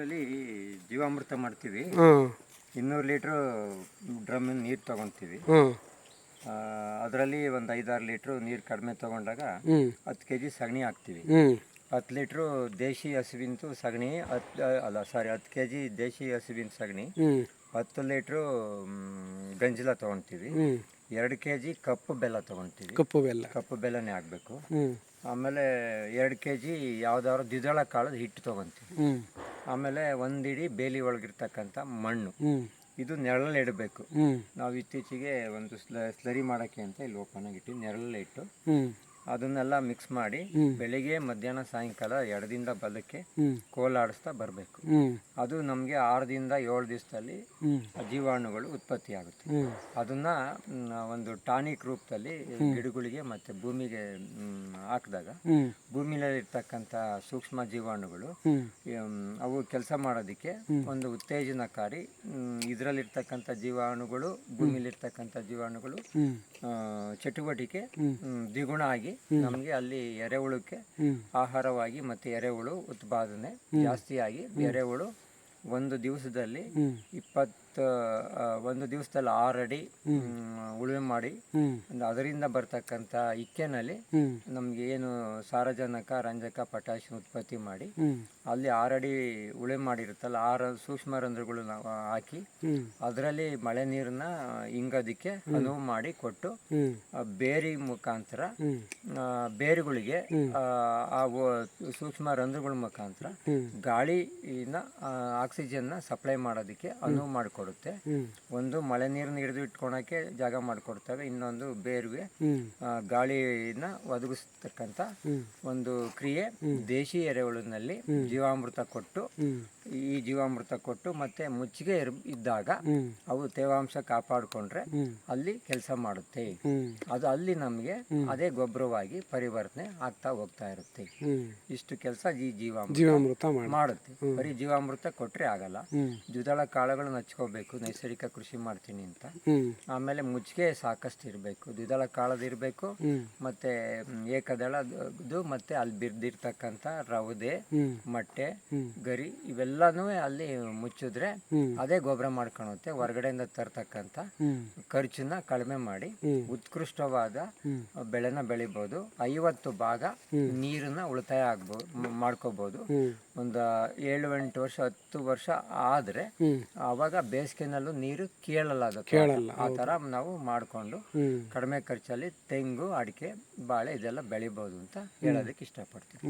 ಇದರಲ್ಲಿ ಜೀವಾಮೃತ ಮಾಡ್ತೀವಿ. ಇನ್ನೂರು ಲೀಟ್ರ್ ಡ್ರಮ್ ನೀರು ತಗೊಂತೀವಿ. ಅದರಲ್ಲಿ ಒಂದು ಐದಾರು ಲೀಟ್ರ್ ನೀರು ಕಡಿಮೆ ತಗೊಂಡಾಗ ಹತ್ತು ಕೆ ಜಿ ಸಗಣಿ ಹಾಕ್ತೀವಿ. ಹತ್ತು ಲೀಟ್ರು ದೇಶಿ ಹಸುವಿಂದು ಸಗಣಿ ಹತ್ತು ಅಲ್ಲ ಸಾರಿ ಹತ್ತು ಕೆ ಜಿ ದೇಶಿ ಹಸುವಿನ ಸಗಣಿ ಹತ್ತು ಲೀಟ್ರು ಗಂಜಲ ತೊಗೊತೀವಿ. ಎರಡು ಕೆ ಜಿ ಕಪ್ಪು ಬೆಲ್ಲ ತೊಗೊತೀವಿ. ಕಪ್ಪು ಬೆಲ್ಲ. ಕಪ್ಪು ಬೆಲ್ಲನೇ ಹಾಕ್ಬೇಕು. ಆಮೇಲೆ ಎರಡು ಕೆ ಜಿ ಯಾವ್ದಾದ್ರು ದ್ವಿದಳ ಕಾಳದ ಹಿಟ್ಟು ತೊಗೊತೀವಿ. ಆಮೇಲೆ ಒಂದಿಡಿ ಬೇಲಿ ಒಳಗಿರ್ತಕ್ಕಂಥ ಮಣ್ಣು. ಇದು ನೆರಳಲ್ಲಿ ಇಡಬೇಕು. ನಾವು ಇತ್ತೀಚೆಗೆ ಒಂದು ಸ್ಲ ಸ್ಲರಿ ಮಾಡೋಕ್ಕೆ ಅಂತ ಇಲ್ಲಿ ಓಪನ್ ಆಗಿಟ್ಟು ನೆರಳಲ್ಲಿ ಇಟ್ಟು ಅದನ್ನೆಲ್ಲ ಮಿಕ್ಸ್ ಮಾಡಿ ಬೆಳಿಗ್ಗೆ ಮಧ್ಯಾಹ್ನ ಸಾಯಂಕಾಲ ಎಡದಿಂದ ಬಲಕ್ಕೆ ಕೋಲಾಡಿಸ್ತಾ ಬರಬೇಕು. ಅದು ನಮಗೆ ಆರರಿಂದ ಏಳು ದಿವಸದಲ್ಲಿ ಜೀವಾಣುಗಳು ಉತ್ಪತ್ತಿ ಆಗುತ್ತೆ. ಅದನ್ನ ಒಂದು ಟಾನಿಕ್ ರೂಪದಲ್ಲಿ ಗಿಡಗಳಿಗೆ ಮತ್ತೆ ಭೂಮಿಗೆ ಹಾಕಿದಾಗ ಭೂಮಿಯಲ್ಲಿರ್ತಕ್ಕಂಥ ಸೂಕ್ಷ್ಮ ಜೀವಾಣುಗಳು ಅವು ಕೆಲಸ ಮಾಡೋದಕ್ಕೆ ಒಂದು ಉತ್ತೇಜನಕಾರಿ ಇದರಲ್ಲಿರ್ತಕ್ಕಂಥ ಜೀವಾಣುಗಳು ಭೂಮಿಲಿರ್ತಕ್ಕಂಥ ಜೀವಾಣುಗಳು ಚಟುವಟಿಕೆ ದ್ವಿಗುಣ ಆಗಿ ನಮಗೆ ಅಲ್ಲಿ ಎರೆಹುಳಕ್ಕೆ ಆಹಾರವಾಗಿ ಮತ್ತು ಎರೆಹುಳು ಉತ್ಪಾದನೆ ಜಾಸ್ತಿಯಾಗಿ ಎರೆಹುಳು ಒಂದು ದಿವಸದಲ್ಲಿ ಇಪ್ಪತ್ತು ಆ, ಒಂದು ದಿವಸದಲ್ಲಿ ಆರಡಿ ಅಡಿ ಉಳುಮೆ ಮಾಡಿ ಅದರಿಂದ ಬರ್ತಕ್ಕಂಥ ಇಕ್ಕೆನಲ್ಲಿ ನಮ್ಗೆ ಏನು ಸಾರಜನಕ ರಂಜಕ ಪಟಾಶ್ ಉತ್ಪತ್ತಿ ಮಾಡಿ ಅಲ್ಲಿ ಆರಡಿ ಉಳುಮೆ ಮಾಡಿರುತ್ತಲ್ಲ ಆರು ಸೂಕ್ಷ್ಮ ರಂಧ್ರಗಳು ಹಾಕಿ ಅದರಲ್ಲಿ ಮಳೆ ನೀರನ್ನ ಇಂಗೋದಕ್ಕೆ ಅನುವು ಮಾಡಿ ಕೊಟ್ಟು ಬೇರಿ ಮುಖಾಂತರ ಬೇರುಗಳಿಗೆ ಆ, ಸೂಕ್ಷ್ಮ ರಂಧ್ರಗಳ ಮುಖಾಂತರ. ಗಾಳಿನ ಆಕ್ಸಿಜನ್ನ ಸಪ್ಲೈ ಮಾಡೋದಕ್ಕೆ ಅನುವು ಮಾಡಿಕೊಡುತ್ತೆ. ಹ್ಞೂ ಒಂದು ಮಳೆ ನೀರನ್ನ ಹಿಡಿದು ಇಟ್ಕೊಳಕ್ಕೆ ಜಾಗ ಮಾಡಿಕೊಡ್ತವೆ ಇನ್ನೊಂದು ಬೇರುಗೆ ಗಾಳಿನ ಒದಗಿಸ್ತಕ್ಕಂಥ ಒಂದು ಕ್ರಿಯೆ ದೇಶಿ ಎರೆಹುಳಿನಲ್ಲಿ ಜೀವಾಮೃತ ಕೊಟ್ಟು ಈ ಜೀವಾಮೃತ ಕೊಟ್ಟು ಮತ್ತೆ ಮುಚ್ಚಿಗೆ ಇದ್ದಾಗ ಅವು ತೇವಾಂಶ ಕಾಪಾಡಿಕೊಂಡ್ರೆ ಅಲ್ಲಿ ಕೆಲಸ ಮಾಡುತ್ತೆ. ಅದು ಅಲ್ಲಿ ನಮಗೆ ಅದೇ ಗೊಬ್ಬರವಾಗಿ ಪರಿವರ್ತನೆ ಆಗ್ತಾ ಹೋಗ್ತಾ ಇರುತ್ತೆ. ಇಷ್ಟು ಕೆಲಸ ಈ ಜೀವಾಮೃತ ಜೀವಾಮೃತ ಮಾಡುತ್ತೆ. ಬರೀ ಜೀವಾಮೃತ ಕೊಟ್ರೆ ಆಗಲ್ಲ. ದ್ವಿದಳ ಕಾಳುಗಳನ್ನ ಹಚ್ಕೋಬೇಕು ನೈಸರ್ಗಿಕ ಕೃಷಿ ಮಾಡ್ತೀನಿ ಅಂತ. ಆಮೇಲೆ ಮುಚ್ಚಿಗೆ ಸಾಕಷ್ಟು ಇರಬೇಕು. ದ್ವಿದಳ ಕಾಳದ ಇರಬೇಕು. ಮತ್ತೆ ಏಕದಳದ್ದು ಮತ್ತೆ ಅಲ್ಲಿ ಬಿರ್ದಿರ್ತಕ್ಕಂಥ ರವದೆ ಮೊಟ್ಟೆ ಗರಿ ಇವೆಲ್ಲಾನು ಅಲ್ಲಿ ಮುಚ್ಚಿದ್ರೆ ಅದೇ ಗೊಬ್ಬರ ಮಾಡ್ಕೊಳುತ್ತೆ ಹೊರಗಡೆಯಿಂದ ತರ್ತಕ್ಕಂಥ ಖರ್ಚನ್ನ ಕಡಿಮೆ ಮಾಡಿ ಉತ್ಕೃಷ್ಟವಾದ. ಬೆಳೆನ ಬೆಳಿಬಹುದು ಐವತ್ತು ಭಾಗ ನೀರನ್ನ ಉಳಿತಾಯ ಆಗ್ಬೋದು ಮಾಡ್ಕೋಬಹುದು ಒಂದು ಏಳು ಎಂಟು ವರ್ಷ ಹತ್ತು ವರ್ಷ ಆದ್ರೆ ಅವಾಗ ಬೇಸಿಗೆನಲ್ಲೂ ನೀರು ಕೇಳಲ್ಲ ಅದು ಕೇಳಲ್ಲ, ಆ ಥರ ನಾವು ಮಾಡಿಕೊಂಡು ಕಡಿಮೆ ಖರ್ಚಲ್ಲಿ ತೆಂಗು ಅಡಿಕೆ ಬಾಳೆ ಇದೆಲ್ಲ ಬೆಳಿಬೋದು ಅಂತ ಹೇಳೋದಕ್ಕೆ ಇಷ್ಟಪಡ್ತೀನಿ.